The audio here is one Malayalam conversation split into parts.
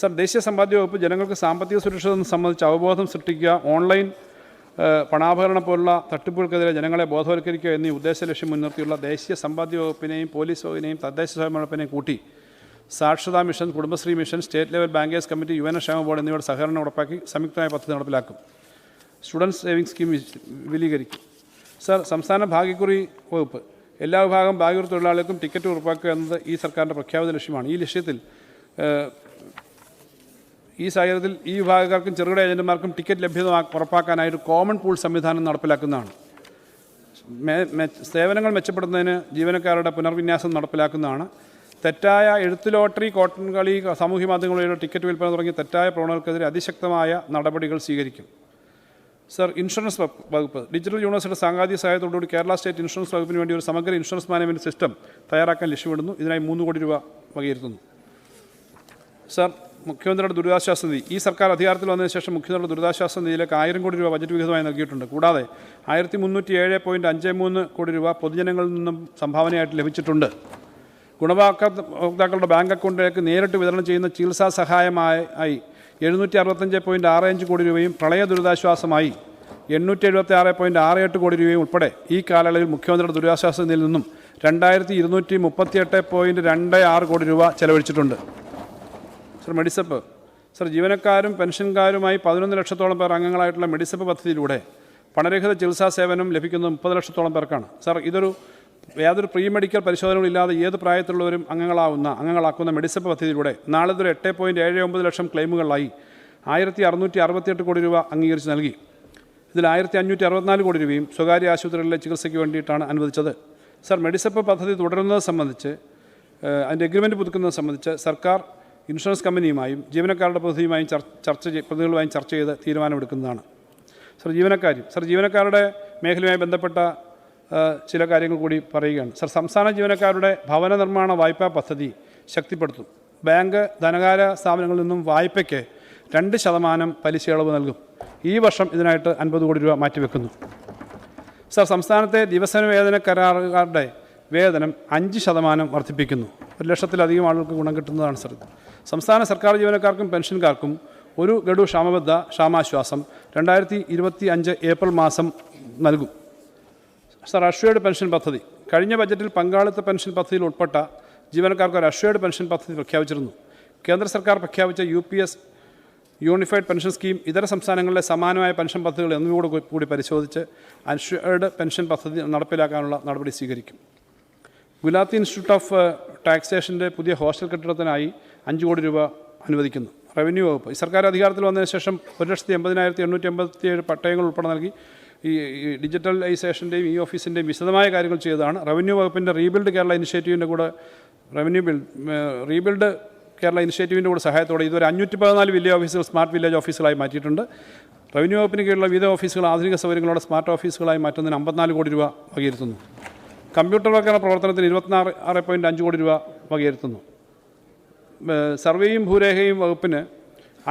സർ ദേശീയ സമ്പാദ്യ വകുപ്പ് ജനങ്ങൾക്ക് സാമ്പത്തിക സുരക്ഷ സംബന്ധിച്ച് അവബോധം സൃഷ്ടിക്കുക ഓൺലൈൻ പണാഭരണം പോലുള്ള തട്ടിപ്പുകൾക്കെതിരെ ജനങ്ങളെ ബോധവൽക്കരിക്കുക എന്നീ ഉദ്ദേശ ലക്ഷ്യം മുൻനിർത്തിയുള്ള ദേശീയ സമ്പാദ്യ വകുപ്പിനെയും പോലീസ് വകുപ്പിനെയും തദ്ദേശ സ്വയം വകുപ്പിനെയും കൂട്ടി സാക്ഷരതാ mission Kudumbashree mission state level bankers committee യുവനക്ഷേമ board എന്നിവയുടെ സഹകരണം ഉറപ്പാക്കി സംയുക്തമായ പദ്ധതി നടപ്പിലാക്കും. സ്റ്റുഡൻസ് സേവിംഗ് സ്കീം വിപുലീകരിക്കും. സർ സംസ്ഥാന ഭാഗ്യക്കുറി വകുപ്പ്. എല്ലാ വിഭാഗം ഭാഗ്യക്കുറി തൊഴിലാളികൾക്കും ടിക്കറ്റ് ഉറപ്പാക്കുക എന്നത് ഈ സർക്കാരിന്റെ പ്രഖ്യാപിത ലക്ഷ്യമാണ്. ഈ ലക്ഷ്യത്തിൽ ഈ സാഹചര്യത്തിൽ ഈ വിഭാഗക്കാർക്കും ചെറുകിട ഏജന്റുമാർക്കും ടിക്കറ്റ് ലഭ്യത ഉറപ്പാക്കാനായിട്ട് കോമൺ പൂൾ സംവിധാനം നടപ്പിലാക്കുന്നതാണ്. സേവനങ്ങൾ മെച്ചപ്പെടുത്തുന്നതിന് ജീവനക്കാരുടെ പുനർവിന്യാസം നടപ്പിലാക്കുന്നതാണ്. തെറ്റായ എഴുത്ത് ലോട്ടറി കോട്ടൺ കളി സാമൂഹ്യ മാധ്യമങ്ങളിലൂടെ ടിക്കറ്റ് വിൽപ്പന തുടങ്ങിയ തെറ്റായ പ്രവണതകൾക്കെതിരെ അതിശക്തമായ നടപടികൾ സ്വീകരിക്കും. സർ ഇൻഷുറൻസ് വകുപ്പ്. ഡിജിറ്റൽ യൂണിവേഴ്സിറ്റി സാങ്കേതിക സഹായത്തോടുകൂടി കേരള സ്റ്റേറ്റ് ഇൻഷുറൻസ് വകുപ്പിന് വേണ്ടി ഒരു സമഗ്ര ഇൻഷുറൻസ് മാനേജ്മെന്റ് സിസ്റ്റം തയ്യാറാക്കാൻ ലക്ഷ്യമിടുന്നു. ഇതിനായി മൂന്ന് കോടി രൂപ വകയിരുത്തുന്നു. സർ മുഖ്യമന്ത്രിയുടെ ദുരിതാശ്വാസ നിധി. ഈ സർക്കാർ അധികാരത്തിൽ വന്നതിന് ശേഷം മുഖ്യമന്ത്രിയുടെ ദുരിതാശ്വാസ നിധിയിലേക്ക് ആയിരം കോടി രൂപ ബജറ്റ് വിഹിതമായി നൽകിയിട്ടുണ്ട്. കൂടാതെ ആയിരത്തി മുന്നൂറ്റി ഏഴ് പോയിന്റ് അഞ്ച് മൂന്ന് കോടി രൂപ പൊതുജനങ്ങളിൽ നിന്നും സംഭാവനയായിട്ട് ലഭിച്ചിട്ടുണ്ട്. ഗുണഭോക്താക്കളുടെ ബാങ്ക് അക്കൗണ്ടിലേക്ക് നേരിട്ട് വിതരണം ചെയ്യുന്ന ചികിത്സാ സഹായമായി ആയി എഴുന്നൂറ്റി അറുപത്തഞ്ച് പോയിന്റ് ആറ് അഞ്ച് കോടി രൂപയും പ്രളയ ദുരിതാശ്വാസമായി എണ്ണൂറ്റി എഴുപത്തി ആറ് പോയിന്റ് ആറ് എട്ട് കോടി രൂപയും ഉൾപ്പെടെ ഈ കാലയളവിൽ മുഖ്യമന്ത്രിയുടെ ദുരിതാശ്വാസ നിധിയിൽ നിന്നും രണ്ടായിരത്തി ഇരുന്നൂറ്റി മുപ്പത്തിയെട്ട് പോയിന്റ് രണ്ട് ആറ് കോടി രൂപ ചെലവഴിച്ചിട്ടുണ്ട്. സർ മെഡിസപ്പ്. സർ ജീവനക്കാരും പെൻഷൻകാരുമായി പതിനൊന്ന് ലക്ഷത്തോളം പേർ അംഗങ്ങളായിട്ടുള്ള മെഡിസപ്പ് പദ്ധതിയിലൂടെ പണരഹിത ചികിത്സാ സേവനം ലഭിക്കുന്നത് മുപ്പത് ലക്ഷത്തോളം പേർക്കാണ്. സർ ഇതൊരു യാതൊരു പ്രീ മെഡിക്കൽ പരിശോധനകളില്ലാതെ ഏത് പ്രായത്തിലുള്ളവരും അംഗങ്ങളാവുന്ന അംഗങ്ങളാക്കുന്ന മെഡിസപ്പ് പദ്ധതിയിലൂടെ നാളെ ഇതൊരു എട്ട് പോയിന്റ് ഏഴ് ഒമ്പത് ലക്ഷം ക്ലെയിമുകളായി ആയിരത്തി അറുന്നൂറ്റി അറുപത്തിയെട്ട് കോടി രൂപ അംഗീകരിച്ച് നൽകി. ഇതിൽ ആയിരത്തി അഞ്ഞൂറ്റി അറുപത്തിനാല് കോടി രൂപയും സ്വകാര്യ ആശുപത്രികളിലെ ചികിത്സയ്ക്ക് വേണ്ടിയിട്ടാണ് അനുവദിച്ചത്. സർ മെഡിസപ്പ് പദ്ധതി തുടരുന്നത് സംബന്ധിച്ച് അതിന്റെ എഗ്രിമെന്റ് പുതുക്കുന്നത് സംബന്ധിച്ച് സർക്കാർ ഇൻഷുറൻസ് കമ്പനിയുമായും ജീവനക്കാരുടെ പ്രതിനിധിയുമായും ചർ- ചർച്ച പ്രതിനിധികളുമായും ചർച്ച ചെയ്ത് തീരുമാനമെടുക്കുന്നതാണ്. സർ ജീവനക്കാരും സർ ജീവനക്കാരുടെ മേഖലയുമായി ബന്ധപ്പെട്ട ചില കാര്യങ്ങൾ കൂടി പറയുകയാണ്. സർ സംസ്ഥാന ജീവനക്കാരുടെ ഭവന നിർമ്മാണ വായ്പാ പദ്ധതി ശക്തിപ്പെടുത്തും. ബാങ്ക് ധനകാര്യ സ്ഥാപനങ്ങളിൽ നിന്നും വായ്പയ്ക്ക് രണ്ട് ശതമാനം പലിശ ഇളവ് നൽകും. ഈ വർഷം ഇതിനായിട്ട് അൻപത് കോടി രൂപ മാറ്റിവെക്കുന്നു. സർ സംസ്ഥാനത്തെ ദിവസന വേതന കരാറുകാരുടെ വേതനം അഞ്ച് ശതമാനം വർദ്ധിപ്പിക്കുന്നു. ഒരു ലക്ഷത്തിലധികം ആളുകൾക്ക് ഗുണം കിട്ടുന്നതാണ് സർ. സംസ്ഥാന സർക്കാർ ജീവനക്കാർക്കും പെൻഷൻകാർക്കും ഒരു ഗഡു ക്ഷാമബദ്ധ ക്ഷാമാശ്വാസം രണ്ടായിരത്തി ഇരുപത്തി അഞ്ച് ഏപ്രിൽ മാസം നൽകും. സർ അഷ്വേർഡ് പെൻഷൻ പദ്ധതി. കഴിഞ്ഞ ബജറ്റിൽ പങ്കാളിത്ത പെൻഷൻ പദ്ധതിയിൽ ഉൾപ്പെട്ട ജീവനക്കാർക്ക് ഒരു അഷ്വേർഡ് പെൻഷൻ പദ്ധതി പ്രഖ്യാപിച്ചിരുന്നു. കേന്ദ്ര സർക്കാർ പ്രഖ്യാപിച്ച U P S unified pension scheme ഇതര സംസ്ഥാനങ്ങളിലെ സമാനമായ പെൻഷൻ പദ്ധതികൾ എന്നിവയോട് കൂടി പരിശോധിച്ച് അഷ്വേർഡ് പെൻഷൻ പദ്ധതി നടപ്പിലാക്കാനുള്ള നടപടി സ്വീകരിക്കും. ഗുലാത്തി ഇൻസ്റ്റിറ്റ്യൂട്ട് ഓഫ് ടാക്സേഷന്റെ പുതിയ ഹോസ്റ്റൽ കെട്ടിടത്തിനായി അഞ്ച് കോടി രൂപ അനുവദിക്കുന്നു. റവന്യൂ വകുപ്പ്. ഈ സർക്കാർ അധികാരത്തിൽ വന്നതിന് ശേഷം ഒരു ലക്ഷത്തി എൺപതിനായിരത്തി എണ്ണൂറ്റി എൺപത്തി ഏഴ് പട്ടയങ്ങൾ ഉൾപ്പെടെ നൽകി. ഈ ഡിജിറ്റലൈസേഷന്റെയും ഈ ഓഫീസിന്റെയും വിശദമായ കാര്യങ്ങൾ ചെയ്തതാണ്. റവന്യൂ വകുപ്പിന്റെ റീബിൽഡ് കേരള ഇനിഷ്യേറ്റീവിന്റെ കൂടെ റവന്യൂ ബിൽഡ് റീബിൽഡ് കേരള ഇനിഷ്യേറ്റീവിന്റെ കൂടെ സഹായത്തോടെ ഇതുവരെ അഞ്ഞൂറ്റി പതിനാല് വില്ലേജ് ഓഫീസുകൾ സ്മാർട്ട് വില്ലേജ് ഓഫീസുകളായി മാറ്റിയിട്ടുണ്ട്. റവന്യൂ വകുപ്പിന് കീഴിലുള്ള വിവിധ ഓഫീസുകൾ ആധുനിക സൗകര്യങ്ങളോടെ സ്മാർട്ട് ഓഫീസുകളായി മാറ്റുന്നതിന് അമ്പത്തിനാല് കോടി രൂപ വകയിരുത്തുന്നു. കമ്പ്യൂട്ടർവൽക്കരണ പ്രവർത്തനത്തിന് ഇരുപത്തിനാറ് ആറ് പോയിന്റ് അഞ്ച് കോടി രൂപ വകയിരുത്തുന്നു. സർവേയും ഭൂരേഖയും വകുപ്പിന്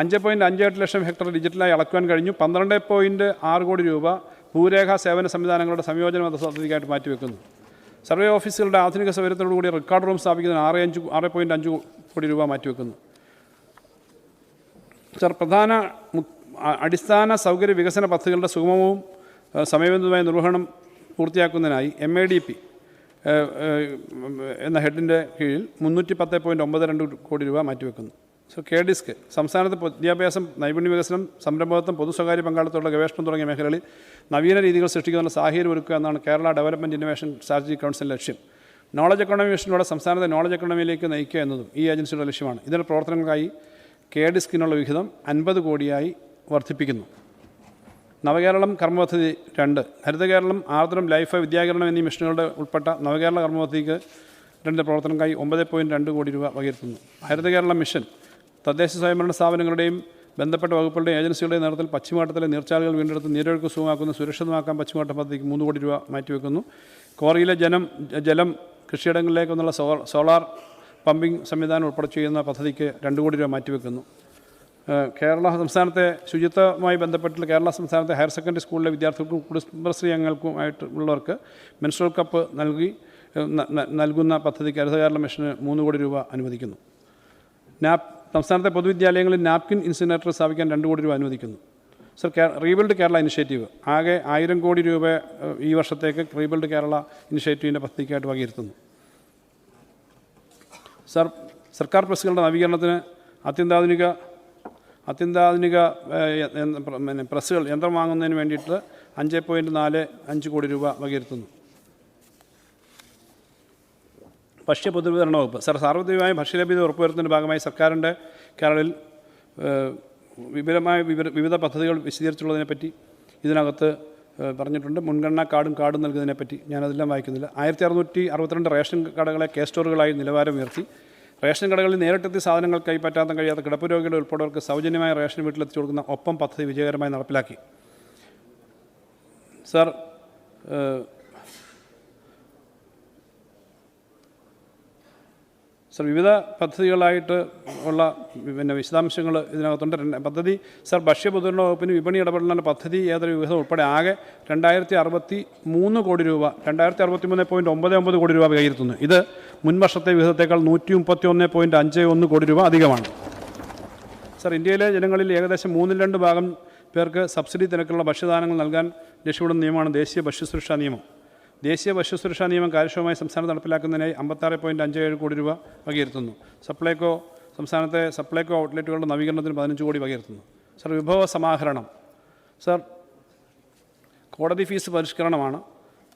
അഞ്ച് പോയിന്റ് അഞ്ച് എട്ട് ലക്ഷം ഹെക്ടർ ഡിജിറ്റലായി അളക്കുവാൻ കഴിഞ്ഞു. പന്ത്രണ്ട് പോയിന്റ് ആറ് കോടി രൂപ ഭൂരേഖ സേവന സംവിധാനങ്ങളുടെ സംയോജന പദ്ധതിക്കായിട്ട് മാറ്റിവെക്കുന്നു. സർവേ ഓഫീസുകളുടെ ആധുനിക സൗകര്യത്തോടുകൂടി റെക്കോർഡ് റൂം സ്ഥാപിക്കുന്നതിന് ആറ് അഞ്ച് ആറ് പോയിന്റ് അഞ്ച് കോടി രൂപ മാറ്റിവെക്കുന്നു. സർ പ്രധാന അടിസ്ഥാന സൗകര്യ വികസന പദ്ധതികളുടെ സുഗമവും സമയബന്ധിതമായ നിർവഹണം പൂർത്തിയാക്കുന്നതിനായി എം എ ഡി പി എന്ന ഹെഡിന്റെ കീഴിൽ മുന്നൂറ്റി പത്ത് പോയിന്റ് ഒമ്പത് രണ്ട് കോടി രൂപ മാറ്റിവെക്കുന്നു. സോ കെ ഡിസ്ക് സംസ്ഥാനത്ത് വിദ്യാഭ്യാസം നൈപുണ്യ വികസനം സംരംഭകത്വം പൊതു സ്വകാര്യ പങ്കാളിത്തമുള്ള ഗവേഷണം തുടങ്ങിയ മേഖലകളിൽ നവീന രീതികൾ സൃഷ്ടിക്കുന്ന സാഹചര്യം ഒരുക്കുക എന്നാണ് Kerala development innovation strategy council ലക്ഷ്യം. നോളജ് എക്കണോമി മിഷനിലൂടെ സംസ്ഥാനത്തെ നോളജ് എക്കണോമിയിലേക്ക് നയിക്കുക എന്നതും ഈ ഏജൻസിയുടെ ലക്ഷ്യമാണ്. ഇതിന്റെ പ്രവർത്തനങ്ങൾക്കായി കെ ഡിസ്കിനുള്ള വിഹിതം അൻപത് കോടിയായി വർദ്ധിപ്പിക്കുന്നു. നവകേരളം കർമ്മപദ്ധതി രണ്ട്. ഹരിതകേരളം ആർദ്രം ലൈഫ് വിദ്യാകരണം എന്നീ മിഷനുകളുടെ ഉൾപ്പെട്ട നവകേരള കർമ്മപദ്ധതിക്ക് രണ്ട് പ്രവർത്തനങ്ങൾക്കായി ഒമ്പത് പോയിന്റ് രണ്ട് കോടി രൂപ വകയിരുത്തുന്നു. ഹരിതകേരളം മിഷൻ തദ്ദേശ സ്വയംഭരണ സ്ഥാപനങ്ങളുടെയും ബന്ധപ്പെട്ട വകുപ്പുകളുടെയും ഏജൻസികളുടെയും നേതൃത്വത്തിൽ പശ്ചിമഘട്ടത്തിലെ നീർച്ചാലുകൾ വീണ്ടെടുത്ത് നീരൊഴുക്ക് സുഖമാക്കുന്ന സുരക്ഷിതമാക്കാൻ പശ്ചിമഘട്ട പദ്ധതിക്ക് മൂന്ന് കോടി രൂപ മാറ്റിവെക്കുന്നു. കോറിയിലെ ജനം ജലം കൃഷിയിടങ്ങളിലേക്കൊന്നുള്ള സോളാർ പമ്പിംഗ് സംവിധാനം ഉൾപ്പെടെ ചെയ്യുന്ന പദ്ധതിക്ക് രണ്ട് കോടി രൂപ മാറ്റിവെക്കുന്നു. കേരള സംസ്ഥാനത്തെ ശുചിത്വമായി ബന്ധപ്പെട്ടിട്ടുള്ള കേരള സംസ്ഥാനത്തെ ഹയർ സെക്കൻഡറി സ്കൂളിലെ വിദ്യാർത്ഥികൾക്കും കുടുംബശ്രീ അംഗങ്ങൾക്കുമായിട്ട് ഉള്ളവർക്ക് മെൻസ്ട്രൽ കപ്പ് നൽകി നൽകുന്ന പദ്ധതിക്ക് ഹരിത കേരള മിഷന് മൂന്ന് കോടി രൂപ അനുവദിക്കുന്നു. നാപ് സംസ്ഥാനത്തെ പൊതുവിദ്യാലയങ്ങളിൽ നാപ്കിൻ ഇൻസിനേറ്റർ സ്ഥാപിക്കാൻ രണ്ട് കോടി രൂപ അനുവദിക്കുന്നു. Sir rebuild Kerala initiative. ആകെ ആയിരം കോടി രൂപ ഈ വർഷത്തേക്ക് റീബിൽഡ് കേരള ഇനിഷ്യേറ്റീവിന്റെ പദ്ധതിക്കായിട്ട് വകയിരുത്തുന്നു സർ സർക്കാർ പ്രസ്സുകളുടെ നവീകരണത്തിന് അത്യന്താധുനിക അത്യന്താധുനിക പിന്നെ പ്രസ്സുകൾ യന്ത്രം വാങ്ങുന്നതിന് വേണ്ടിയിട്ട് അഞ്ച് പോയിന്റ് നാല് അഞ്ച് കോടി രൂപ വകയിരുത്തുന്നു. ഭക്ഷ്യ പൊതുവിതരണ വകുപ്പ്. സർ സാർവത്രികമായ ഭക്ഷ്യലഭ്യത ഉറപ്പുവരുത്തുന്നതിന്റെ ഭാഗമായി സർക്കാരിന്റെ കേരളത്തിൽ വിപുലമായ വിവിധ പദ്ധതികൾ വിശദീകരിച്ചുള്ളതിനെപ്പറ്റി ഇതിനകത്ത് പറഞ്ഞിട്ടുണ്ട്. മുൻഗണനാ കാർഡും കാർഡും നൽകുന്നതിനെപ്പറ്റി ഞാനതെല്ലാം വായിക്കുന്നില്ല. ആയിരത്തി അറുന്നൂറ്റി അറുപത്തിരണ്ട് റേഷൻ കടകളെ കെ സ്റ്റോറുകളായി നിലവാരം ഉയർത്തി റേഷൻ കടകളിൽ നേരിട്ടെത്തി സാധനങ്ങൾ കൈപ്പറ്റാൻ കഴിയാത്ത കിടപ്പ് രോഗികളുടെ ഉൾപ്പെടെവർക്ക് സൗജന്യമായ റേഷൻ വീട്ടിലെത്തിച്ചു കൊടുക്കുന്ന ഒപ്പം പദ്ധതി വിജയകരമായി നടപ്പിലാക്കി. സർ സർ വിവിധ പദ്ധതികളായിട്ട് ഉള്ള പിന്നെ വിശദാംശങ്ങൾ ഇതിനകത്തുണ്ട്. പദ്ധതി സർ ഭക്ഷ്യ പൊതുവിതരണ വകുപ്പിന് വിപണി ഇടപെടലിന്റെ പദ്ധതി ഏതൊരു വിഹിതം ഉൾപ്പെടെ ആകെ രണ്ടായിരത്തി അറുപത്തി മൂന്ന് കോടി രൂപ രണ്ടായിരത്തി അറുപത്തി മൂന്ന് പോയിന്റ് ഒമ്പത് ഒമ്പത് കോടി രൂപ വിലയിരുത്തുന്നു. ഇത് മുൻ വർഷത്തെ വിഹിതത്തേക്കാൾ നൂറ്റി മുപ്പത്തി ഒന്ന് പോയിന്റ് അഞ്ച് ഒന്ന് കോടി രൂപ അധികമാണ്. സർ ഇന്ത്യയിലെ ജനങ്ങളിൽ ഏകദേശം മൂന്നിൽ രണ്ട് ഭാഗം പേർക്ക് സബ്സിഡി നിരക്കുള്ള ഭക്ഷ്യധാനങ്ങൾ നൽകാൻ ലക്ഷ്യമിടുന്ന നിയമമാണ് ദേശീയ ഭക്ഷ്യസുരക്ഷാ നിയമം. ദേശീയ ഭക്ഷ്യസുരക്ഷാ നിയമം കാര്യക്ഷമമായി സംസ്ഥാനം നടപ്പിലാക്കുന്നതിനായി അമ്പത്താറ് പോയിന്റ് അഞ്ച് ഏഴ് കോടി രൂപ വകയിരുത്തുന്നു. സപ്ലൈകോ സംസ്ഥാനത്തെ സപ്ലൈകോ ഔട്ട്ലെറ്റുകളുടെ നവീകരണത്തിന് പതിനഞ്ച് കോടി വകയിരുത്തുന്നു. സർ വിഭവ സമാഹരണം. സർ കോടതി ഫീസ് പരിഷ്കരണമാണ്.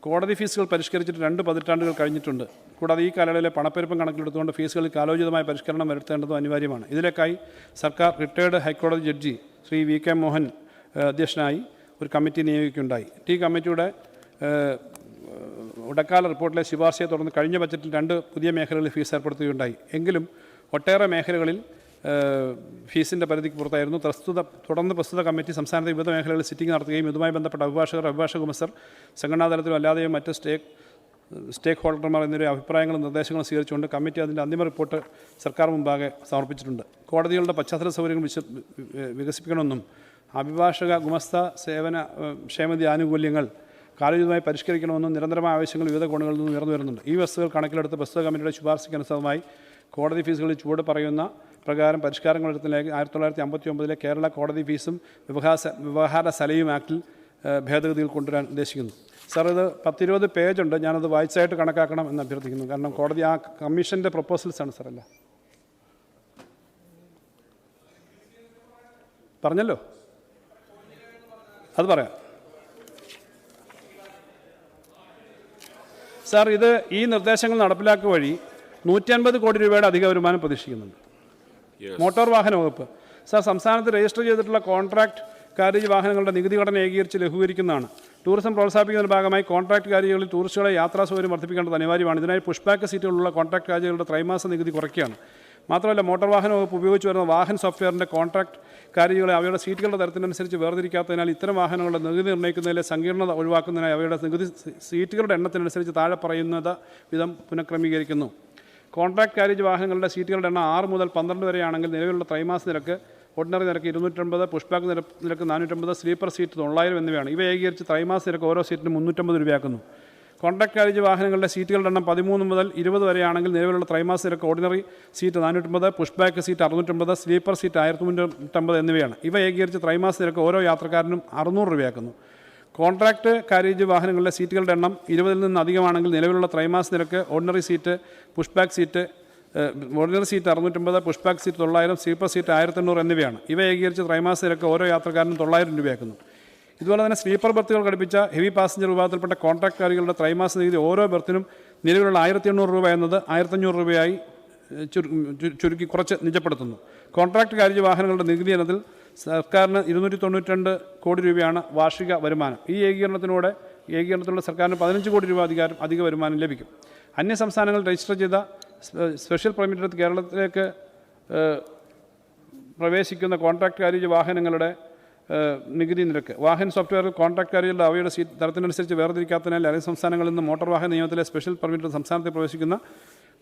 കോടതി ഫീസുകൾ പരിഷ്കരിച്ചിട്ട് രണ്ട് പതിറ്റാണ്ടുകൾ കഴിഞ്ഞിട്ടുണ്ട്. കൂടാതെ ഈ കാലയളവിലെ പണപ്പെരുപ്പം കണക്കിലെടുത്തുകൊണ്ട് ഫീസുകളിൽ കാലോചിതമായ പരിഷ്കരണം വരുത്തേണ്ടതും അനിവാര്യമാണ്. ഇതിലേക്കായി സർക്കാർ റിട്ടയർഡ് ഹൈക്കോടതി judge Shri V K Mohan അധ്യക്ഷനായി ഒരു കമ്മിറ്റി നിയോഗിക്കുകയുണ്ടായി. ടി കമ്മിറ്റിയുടെ ഉടക്കാല റിപ്പോർട്ടിലെ ശുപാർശയെ തുടർന്ന് കഴിഞ്ഞ ബജറ്റിൽ രണ്ട് പുതിയ മേഖലകളിൽ ഫീസ് ഏർപ്പെടുത്തുകയുണ്ടായി. എങ്കിലും ഒട്ടേറെ മേഖലകളിൽ ഫീസിന്റെ പരിധിക്ക് പുറത്തായിരുന്നു. പ്രസ്തുത തുടർന്ന് പ്രസ്തുത കമ്മിറ്റി സംസ്ഥാനത്തെ വിവിധ മേഖലകളിൽ സിറ്റിംഗ് നടത്തുകയും ഇതുമായി ബന്ധപ്പെട്ട അഭിഭാഷകർ അഭിഭാഷക ഉമസർ സംഘടനാതലത്തിലും അല്ലാതെയും മറ്റ് സ്റ്റേക്ക് സ്റ്റേക്ക് ഹോൾഡർമാർ എന്നിവരുടെ അഭിപ്രായങ്ങളും നിർദ്ദേശങ്ങളും സ്വീകരിച്ചുകൊണ്ട് കമ്മിറ്റി അതിന്റെ അന്തിമ റിപ്പോർട്ട് സർക്കാർ മുമ്പാകെ സമർപ്പിച്ചിട്ടുണ്ട്. കോടതികളുടെ പശ്ചാത്തല സൗകര്യങ്ങൾ വിശ വികസിപ്പിക്കണമെന്നും അഭിഭാഷക ഗുമസ്ത സേവന ക്ഷേമതി ആനുകൂല്യങ്ങൾ കാലോചിതമായി പരിഷ്കരിക്കണമെന്നും നിരന്തരമായ ആവശ്യങ്ങൾ വിവിധ കോണുകളിൽ നിന്ന് ഉയർന്നു വരുന്നുണ്ട്. ഈ വസ്തുക്കൾ കണക്കിലെടുത്ത് പ്രസ്തുത കമ്മിറ്റിയുടെ ശുപാർശയ്ക്ക് അനുസൃതമായി കോടതി ഫീസുകളിൽ ചുവട് പറയുന്ന പ്രകാരം പരിഷ്കാരങ്ങൾ വരുത്തുന്നതിലേക്ക് ആയിരത്തി തൊള്ളായിരത്തി അമ്പത്തി ഒമ്പതിലെ കേരള കോടതി ഫീസും വ്യവഹാര വ്യവഹാര സലയും ആക്ടിൽ ഭേദഗതികൾ കൊണ്ടുവരാൻ ഉദ്ദേശിക്കുന്നു. സാർ ഇത് പത്തിരുപത് പേജുണ്ട് ഞാനത് വായിച്ചായിട്ട് കണക്കാക്കണം എന്ന് അഭ്യർത്ഥിക്കുന്നു. കാരണം കോടതി ആ കമ്മീഷന്റെ പ്രപ്പോസൽസ് ആണ് സാർ അല്ല പറഞ്ഞല്ലോ? അത് പറയാം. സാർ ഇത് ഈ നിർദ്ദേശങ്ങൾ നടപ്പിലാക്കുക വഴി നൂറ്റി അൻപത് കോടി രൂപയുടെ അധിക വരുമാനം പ്രതീക്ഷിക്കുന്നുണ്ട്. മോട്ടോർ വാഹന വകുപ്പ്. സാർ സംസ്ഥാനത്ത് രജിസ്റ്റർ ചെയ്തിട്ടുള്ള കോൺട്രാക്ട് കാരേജ് വാഹനങ്ങളുടെ നികുതി ഘടന ഏകീകരിച്ച് ലഘൂകരിക്കുന്നതാണ്. ടൂറിസം പ്രോത്സാഹിപ്പിക്കുന്നതിന് ഭാഗമായി കോൺട്രാക്ട് കാര്യങ്ങളിൽ ടൂറിസ്റ്റുകളെ യാത്രാ സൗകര്യം വർദ്ധിപ്പിക്കേണ്ടത് അനിവാര്യമാണ്. ഇതിനായി പുഷ്പാക്ക് സീറ്റുകളുള്ള കോൺട്രാക്ട് കാര്യങ്ങളുടെ ത്രൈമാസ നികുതി കുറയ്ക്കുകയാണ്. മാത്രമല്ല മോട്ടോർ വാഹന വകുപ്പ് ഉപയോഗിച്ച് വരുന്ന വാഹന സോഫ്റ്റ്വെയറിന്റെ കോൺട്രാക്ട് കാര്യങ്ങളെ അവയുടെ സീറ്റുകളുടെ തരത്തിനനുസരിച്ച് വേർതിരിക്കാത്തതിനാൽ ഇത്തരം വാഹനങ്ങളുടെ നികുതി നിർണയിക്കുന്നതിലെ സങ്കീർണത ഒഴിവാക്കുന്നതിനായി അവയുടെ നികുതി സീറ്റുകളുടെ എണ്ണത്തിനനുസരിച്ച് താഴെ പറയുന്നത് വിധം പുനഃക്രമീകരിക്കുന്നു. കോൺട്രാക്ട് കാരേജ് വാഹനങ്ങളുടെ സീറ്റുകളുടെ എണ്ണം ആറ് മുതൽ പന്ത്രണ്ട് വരെയാണെങ്കിൽ നിലവിലുള്ള ത്രൈമാസ നിരക്ക് ഓർഡിനറി നിരക്ക് ഇരുന്നൂറ്റമ്പത് പുഷ്പാക്ക് നിരക്ക് നാനൂറ്റമ്പത് സ്ലീപ്പർ സീറ്റ് തൊള്ളായിരം എന്നിവയാണ്. ഇവ ഏകീകരിച്ച് ത്രൈമാസ നിരക്ക് ഓരോ സീറ്റിനും മുന്നൂറ്റമ്പത് രൂപയാക്കുന്നു. കോൺട്രാക്ട് കാരേജ് വാഹനങ്ങളുടെ സീറ്റുകളുടെ എണ്ണം പതിമൂന്ന് മുതൽ ഇരുപത് വരെയാണെങ്കിൽ നിലവിലുള്ള ത്രൈമാസ നിരക്ക് ഓർഡിനറി സീറ്റ് നാനൂറ്റമ്പത് പുഷ്ബാക്ക് സീറ്റ് അറുന്നൂറ്റമ്പത് സ്ലീപ്പർ സീറ്റ് ആയിരത്തി മുന്നൂറ്റമ്പത് എന്നിവയാണ്. ഇവ ഏകീകരിച്ച് ത്രൈമാസ നിരക്ക് ഓരോ യാത്രക്കാരനും അറുന്നൂറ് രൂപയാക്കുന്നു. കോൺട്രാക്ട് കാരേജ് വാഹനങ്ങളുടെ സീറ്റുകളുടെ എണ്ണം ഇരുപതിൽ നിന്ന് അധികമാണെങ്കിൽ നിലവിലുള്ള ത്രൈമാസ നിരക്ക് ordinary seat push back seat ordinary seat അറുന്നൂറ്റമ്പത് പുഷ് ബാക്ക് സീറ്റ് തൊള്ളായിരം സ്ലീപ്പർ സീറ്റ് ആയിരത്തി എണ്ണൂറ് എന്നിവയാണ്. ഇവ ഏകീകരിച്ച് ത്രൈമാസ നിരക്ക് ഓരോ യാത്രക്കാരനും തൊള്ളായിരം രൂപയാക്കുന്നു. ഇതുപോലെ തന്നെ സ്ലീപ്പർ ബർത്തുകൾ ഘടിപ്പിച്ച ഹെവി പാസഞ്ചർ വിഭാഗത്തിൽപ്പെട്ട കോൺട്രാക്ട് ത്രൈമാസ നികുതി ഓരോ ബർത്തിനും നിലവിലുള്ള ആയിരത്തി എണ്ണൂറ് രൂപ എന്നത് ആയിരത്തഞ്ഞൂറ് രൂപയായി ചുരുക്കി കുറച്ച് നിജപ്പെടുത്തുന്നു. കോൺട്രാക്ട് കാരിജ് വാഹനങ്ങളുടെ നികുതി ഇനത്തിൽ സർക്കാരിന് ഇരുന്നൂറ്റി തൊണ്ണൂറ്റി രണ്ട് കോടി രൂപയാണ് വാർഷിക വരുമാനം. ഈ ഏകീകരണത്തിലൂടെ ഏകീകരണത്തിലൂടെ സർക്കാരിന് പതിനഞ്ച് കോടി രൂപ അധികാരം അധിക വരുമാനം ലഭിക്കും. അന്യ സംസ്ഥാനങ്ങൾ രജിസ്റ്റർ ചെയ്ത സ്പെ- സ്പെഷ്യൽ പെർമിറ്റ് കേരളത്തിലേക്ക് പ്രവേശിക്കുന്ന കോൺട്രാക്ട് കാര്യ വാഹനങ്ങളുടെ നികുതി നിരക്ക്. വാഹന സോഫ്റ്റ്വെയറിൽ കോൺട്രാക്ട് കാര്യങ്ങളുടെ അവയുടെ സീറ്റ് തരത്തിനനുസരിച്ച് വേർതിരിക്കാത്തതിനാൽ അന്യ സംസ്ഥാനങ്ങളിൽ നിന്ന് മോട്ടോർ വാഹന നിയമത്തിലെ സ്പെഷ്യൽ പെർമിറ്റ് സംസ്ഥാനത്ത് പ്രവേശിക്കുന്ന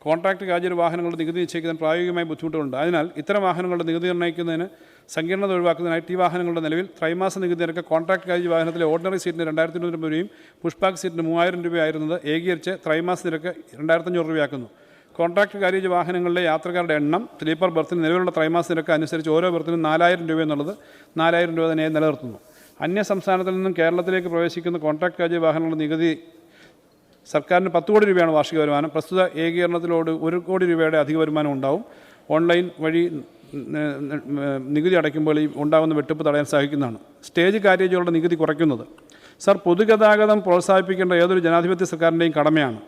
കോൺട്രാക്ട് കാജര് വാഹനങ്ങളുടെ നികുതി നിശ്ചയിക്കുന്നതിന് പ്രായോഗികമായി ബുദ്ധിമുട്ടുകളുണ്ട്. അതിനാൽ ഇത്തരം വാഹനങ്ങളുടെ നികുതി നിർണയിക്കുന്നതിന് സങ്കീർണത ഒഴിവാക്കുന്നതിനായി ടി വാഹനങ്ങളുടെ നിലവിൽ ത്രൈമാസ നികുതി നിരക്ക് കോൺട്രാക്ട് കാജ് വാഹനത്തിലെ ഓർഡിനറി സീറ്റിന് രണ്ടായിരത്തി ഇരുന്നൂറ് രൂപയും പുഷ്പാക് സീറ്റിന് മൂവായിരം രൂപയായിരുന്നത് ഏകീകരിച്ച് ത്രൈമാസ നിരക്ക് രണ്ടായിരത്തഞ്ഞൂറ് രൂപയാക്കുന്നു. കോൺട്രാക്ട് കാര്യേജ് വാഹനങ്ങളിലെ യാത്രക്കാരുടെ എണ്ണം സ്ലീപ്പർ ബർത്തിന് നിലവിലുള്ള ത്രൈമാസ നിരക്ക് അനുസരിച്ച് ഓരോ ബർത്തിനും നാലായിരം രൂപ എന്നുള്ളത് നാലായിരം രൂപ തന്നെ നിലനിർത്തുന്നു. അന്യ സംസ്ഥാനത്തിൽ നിന്നും കേരളത്തിലേക്ക് പ്രവേശിക്കുന്ന കോൺട്രാക്ട് കാര്യ വാഹനങ്ങളുടെ നികുതി സർക്കാരിന് പത്ത് കോടി രൂപയാണ് വാർഷിക വരുമാനം. പ്രസ്തുത ഏകീകരണത്തിലോട് ഒരു കോടി രൂപയുടെ അധിക വരുമാനം ഉണ്ടാവും. ഓൺലൈൻ വഴി നികുതി അടയ്ക്കുമ്പോൾ ഈ ഉണ്ടാകുന്ന വെട്ടിപ്പ് തടയാൻ സഹായിക്കുന്നതാണ്. സ്റ്റേജ് കാര്യേജുകളുടെ നികുതി കുറയ്ക്കുന്നത്. സർ പൊതുഗതാഗതം പ്രോത്സാഹിപ്പിക്കേണ്ട ഏതൊരു ജനാധിപത്യ സർക്കാരിന്റെയും കടമയാണ്.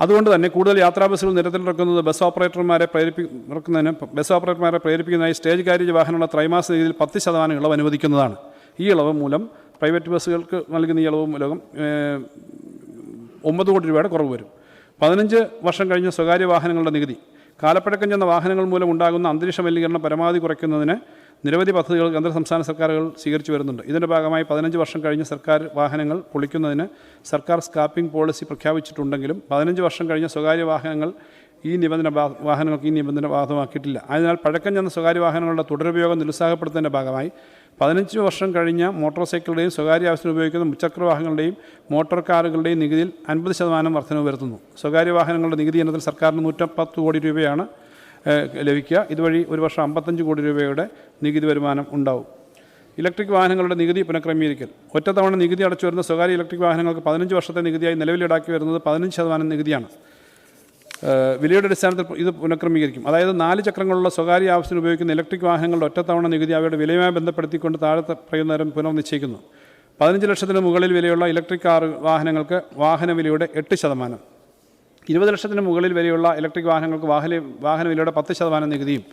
അതുകൊണ്ട് തന്നെ കൂടുതൽ യാത്രാ ബസ്സുകൾ നിരത്തിലിറക്കുന്നത് ബസ് ഓപ്പറേറ്റർമാരെ പ്രേരിപ്പി ഇറക്കുന്നതിന് ബസ് ഓപ്പറേറ്റർമാരെ പ്രേരിപ്പിക്കുന്നതിനായി സ്റ്റേജ് കാര്യേജ് വാഹനങ്ങളുടെ ത്രൈമാസ രീതിയിൽ പത്ത് ശതമാനം ഇളവ് അനുവദിക്കുന്നതാണ്. ഈ ഇളവ് മൂലം പ്രൈവറ്റ് ബസ്സുകൾക്ക് നൽകുന്ന ഈ ഇളവ് മൂലം ഒമ്പത് കോടി രൂപയുടെ കുറവ് വരും. പതിനഞ്ച് വർഷം കഴിഞ്ഞ സ്വകാര്യ വാഹനങ്ങളുടെ നികുതി. കാലപ്പഴക്കം ചെന്ന വാഹനങ്ങൾ മൂലം ഉണ്ടാകുന്ന അന്തരീക്ഷ മലിനീകരണം പരമാവധി കുറയ്ക്കുന്നതിന് നിരവധി പദ്ധതികൾ കേന്ദ്ര സംസ്ഥാന സർക്കാരുകൾ സ്വീകരിച്ചു വരുന്നുണ്ട്. ഇതിന്റെ ഭാഗമായി പതിനഞ്ച് വർഷം കഴിഞ്ഞ സർക്കാർ വാഹനങ്ങൾ പൊളിക്കുന്നതിന് സർക്കാർ സ്കാപ്പിംഗ് പോളിസി പ്രഖ്യാപിച്ചിട്ടുണ്ടെങ്കിലും പതിനഞ്ച് വർഷം കഴിഞ്ഞ സ്വകാര്യ വാഹനങ്ങൾ ഈ നിബന്ധന വാഹനങ്ങൾക്ക് ഈ നിബന്ധന ബാധകമാക്കിയിട്ടില്ല അതിനാൽ പഴക്കം ചെന്ന സ്വകാര്യ വാഹനങ്ങളുടെ തുടരുപയോഗം നിരുത്സാഹപ്പെടുത്തുന്നതിന്റെ ഭാഗമായി പതിനഞ്ച് വർഷം കഴിഞ്ഞ മോട്ടോർ സൈക്കിളുടെയും സ്വകാര്യ ആവശ്യത്തിന് ഉപയോഗിക്കുന്ന മുച്ചക്ര വാഹനങ്ങളുടെയും മോട്ടോർ കാറുകളുടെയും നികുതിയിൽ അൻപത് ശതമാനം വർധനവ് വരുത്തുന്നു. സ്വകാര്യ വാഹനങ്ങളുടെ നികുതി ഇനത്തിൽ സർക്കാരിന് നൂറ്റപ്പത്ത് കോടി രൂപയാണ് ലഭിക്കുക. ഇതുവഴി ഒരു വർഷം അമ്പത്തഞ്ച് കോടി രൂപയുടെ നികുതി വരുമാനം ഉണ്ടാവും. ഇലക്ട്രിക് വാഹനങ്ങളുടെ നികുതി പുനഃക്രമീകരിക്കൽ. ഒറ്റത്തവണ നികുതി അടച്ചു വരുന്ന സ്വകാര്യ ഇലക്ട്രിക് വാഹനങ്ങൾക്ക് പതിനഞ്ച് വർഷത്തെ നികുതിയായി നിലവിൽ ഈടാക്കി വരുന്നത് പതിനഞ്ച് ശതമാനം നികുതിയാണ്. വിലയുടെ അടിസ്ഥാനത്തിൽ ഇത് പുനഃക്രമീകരിക്കും. അതായത് നാല് ചക്രങ്ങളുള്ള സ്വകാര്യ ആവശ്യത്തിന് ഉപയോഗിക്കുന്ന ഇലക്ട്രിക് വാഹനങ്ങളുടെ ഒറ്റത്തവണ നികുതി അവയുടെ വിലയുമായി ബന്ധപ്പെടുത്തിക്കൊണ്ട് താഴത്തെ പ്രയോജനം പുനർനിശ്ചയിക്കുന്നു. പതിനഞ്ച് ലക്ഷത്തിന് മുകളിൽ വിലയുള്ള ഇലക്ട്രിക് കാർ വാഹനങ്ങൾക്ക് വാഹന വിലയുടെ എട്ട് ശതമാനം. ഇരുപത് ലക്ഷത്തിന് മുകളിൽ വിലയുള്ള ഇലക്ട്രിക് വാഹനങ്ങൾക്ക് വാഹന വാഹന വിലയുടെ പത്ത് ശതമാനം നികുതിയും.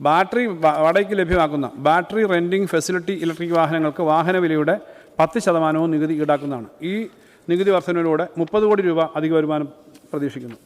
ബാറ്ററി വാടകയ്ക്ക് ലഭ്യമാക്കുന്ന ബാറ്ററി റെന്റിംഗ് ഫെസിലിറ്റി ഇലക്ട്രിക് വാഹനങ്ങൾക്ക് വാഹന വിലയുടെ പത്ത് ശതമാനവും നികുതി ഈടാക്കുന്നതാണ്. ഈ നികുതി വർധനയിലൂടെ മുപ്പത് കോടി രൂപ അധിക വരുമാനം പ്രതീക്ഷിക്കുന്നു.